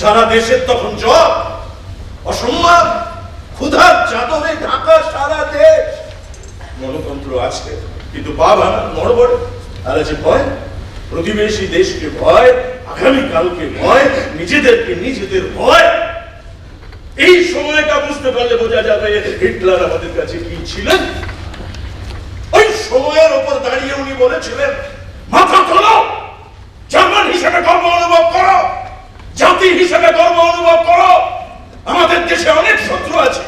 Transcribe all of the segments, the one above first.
সারা দেশের তখন জ্বর অসম্মান, ক্ষুধার চাদরে ঢাকা সারা দেশ। গণতন্ত্র আছে, কিন্তু ভাঙা নড়বড়ে আর আছে ভয়, প্রতিবেশী দেশকে ভয়, আগামীকালকে ভয়, নিজেদেরকে নিজেদের ভয়, এই সময়টা বুঝতে পারলে বোঝা যাবে হিটলার আমাদের কাছে কি ছিলেন। ওই সময়ের ওপর দাঁড়িয়ে উনি বলেছিলেন আছে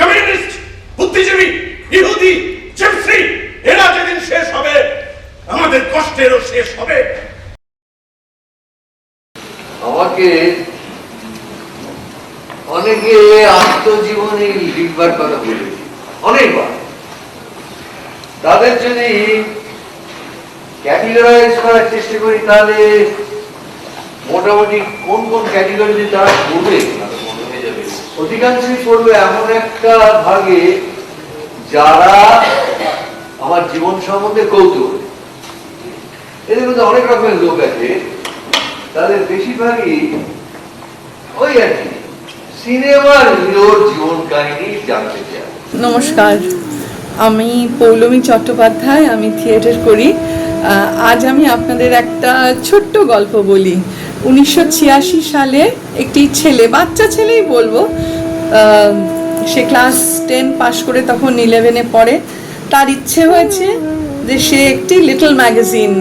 কমিউনিস্ট, বুদ্ধিজীবী, ইহুদি, জিপসি, এরা যেদিন শেষ হবে, আমাদের কষ্টেরও শেষ হবে। আমাকে অনেকে আত্মজীবনী লিখবার কথা বলেছে অনেকবার। তাদের যদি ক্যাটেগরাইজ করার চেষ্টা করি, তাহলে মোটামুটি কোন কোন ক্যাটেগরিতে তারা পড়বে অধিকাংশই পড়বে এমন একটা ভাগে যারা আমার জীবন সম্বন্ধে কৌতূহল। এদের মধ্যে অনেক রকমের লোক আছে, তাদের বেশিরভাগই ওই আর কি, সিনেমার হিরোর জীবন কাহিনী জানতে চায়। নমস্কার, আমি পৌলমী চট্টোপাধ্যায়, আমি থিয়েটার করি। আজ আমি আপনাদের একটা ছোট্ট গল্প বলি। উনিশশো ছিয়াশি সালে একটি ছেলে, বাচ্চা ছেলেই বলব সে ক্লাস টেন পাশ করে তখন ইলেভেনে পড়ে। তার ইচ্ছে হয়েছে যে সে একটি লিটল ম্যাগাজিন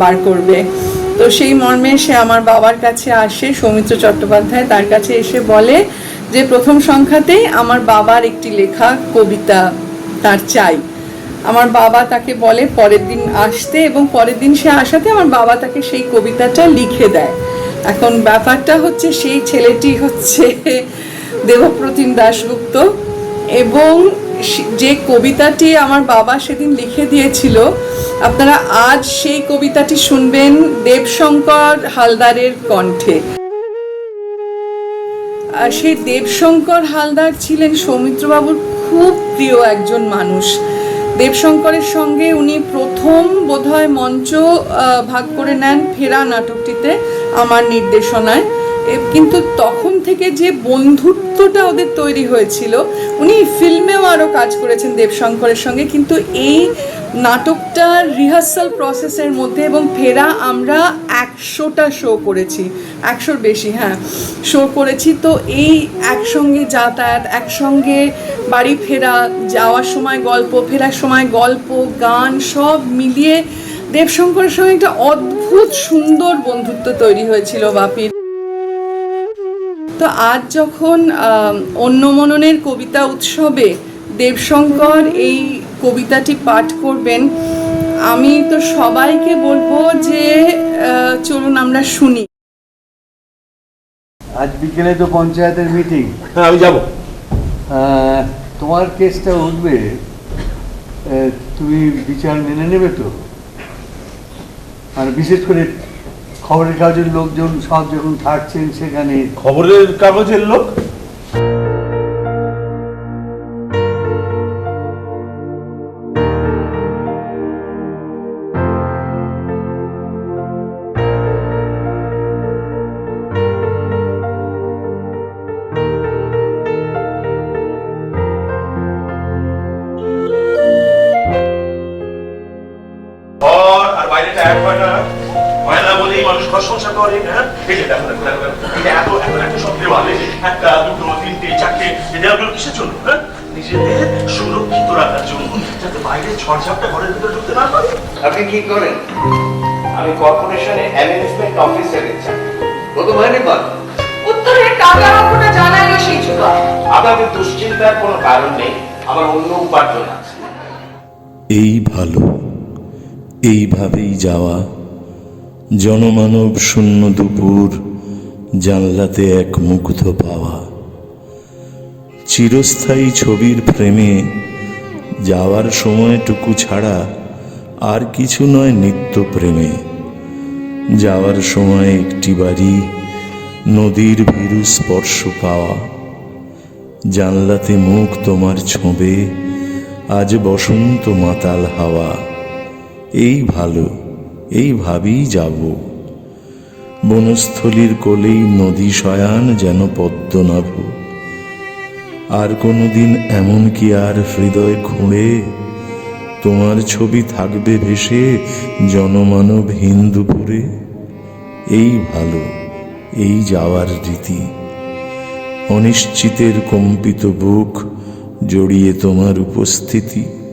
বার করবে। তো সেই মর্মে সে আমার বাবার কাছে আসে, সৌমিত্র চট্টোপাধ্যায় তার কাছে এসে বলে যে, প্রথম সংখ্যাতেই আমার বাবার একটি লেখা, কবিতা তার চাই। আমার বাবা তাকে বলে, পরের দিন আসতে। এবং পরের দিন সে আসাতে আমার বাবা তাকে সেই কবিতাটা লিখে দেয়। এখন ব্যাপারটা হচ্ছে সেই ছেলেটি হচ্ছে দেবপ্রতিম দাশগুপ্ত এবং যে কবিতাটি আমার বাবা সেদিন লিখে দিয়েছিল, আপনারা আজ সেই কবিতাটি শুনবেন দেবশঙ্কর হালদারের কণ্ঠে। আর সেই দেবশঙ্কর হালদার ছিলেন সৌমিত্রবাবুর খুব প্রিয় একজন মানুষ। দেবশঙ্করের সঙ্গে উনি প্রথম বোধহয় মঞ্চ ভাগ করে নেন ফেরা নাটকটিতে আমার নির্দেশনায়। কিন্তু তখন থেকে যে বন্ধুত্বটা ওদের তৈরি হয়েছিল, উনি ফিল্মেও আরও কাজ করেছেন দেবশঙ্করের সঙ্গে, কিন্তু এই নাটকটার রিহার্সাল প্রসেসের মধ্যে এবং ফেরা আমরা একশোটা শো করেছি, একশোর বেশি হ্যাঁ শো করেছি। তো এই একসঙ্গে যাতায়াত, একসঙ্গে বাড়ি ফেরা, যাওয়ার সময় গল্প, ফেরার সময় গল্প, গান সব মিলিয়ে দেবশঙ্করের সঙ্গে একটা অদ্ভুত সুন্দর বন্ধুত্ব তৈরি হয়েছিল বাপির। তো আজ যখন অন্যমননের কবিতা উৎসবে দেবশঙ্কর এই কবিতাটি পাঠ করবেন। আমি তো সবাইকে বলব যে চলুন আমরা শুনি। আজ বিকেলে তো পঞ্চায়েতের মিটিং হ্যাঁ আমি যাব। তোমার কেসটা উঠবে তুমি বিচার মেনে নেবে তো? মানে বিশেষ করে খবরের কাগজের লোকজন সব যখন থাকছেন সেখানে খবরের কাগজের লোক? মানুষ সংসার করে হ্যাঁ? এই যে দেখো দেখো দেখো দেখো। এটা এত এত এত সব দেওয়ালে একটা দুটো তিনটে চারটে এই দেওয়ালগুলো কিসের জন্য হ্যাঁ? নিজেদের সুরক্ষিত রাখার জন্য যাতে বাইরে ঝড়ঝাপটা ঘরের ভিতরে ঢুকতে না পারে। আপনি কি করেন? আমি কর্পোরেশনে অ্যামেজমেন্ট অফিসারের চাকরি কত মাইনে পান উত্তরের টাকা রক্ষণা জানাইলো সেই চুকা আপনাদের দুশ্চিন্তার কোনো কারণ নেই আমার অন্য উপার্জন আছে। এই ভালো এইভাবেই যাওয়া জনমানব শূন্য দুপুর জানলাতে এক মুগ্ধ পাওয়া। চিরস্থায়ী ছবির ফ্রেমে যাওয়ার সময়টুকু ছাড়া আর কিছু নয় নিত্য প্রেমে। যাওয়ার সময় একটি বাড়ি, নদীর ভীরু স্পর্শ পাওয়া। জানলাতে মুখ তোমার ছোঁবে, আজ বসন্ত মাতাল হাওয়া। এই ভালো। এই ভাবেই যাব। বনস্থলীর কোলেই নদী শয়ান যেন পদ্মনাভ আর কোনোদিন এমন কি আর হৃদয় খুঁড়ে? তোমার ছবি থাকবে ভেসে জনমানব হিন্দুপুরে। এই ভালো, এই যাওয়ার রীতি। অনিশ্চিতের কম্পিত বুক জড়িয়ে তোমার উপস্থিতি।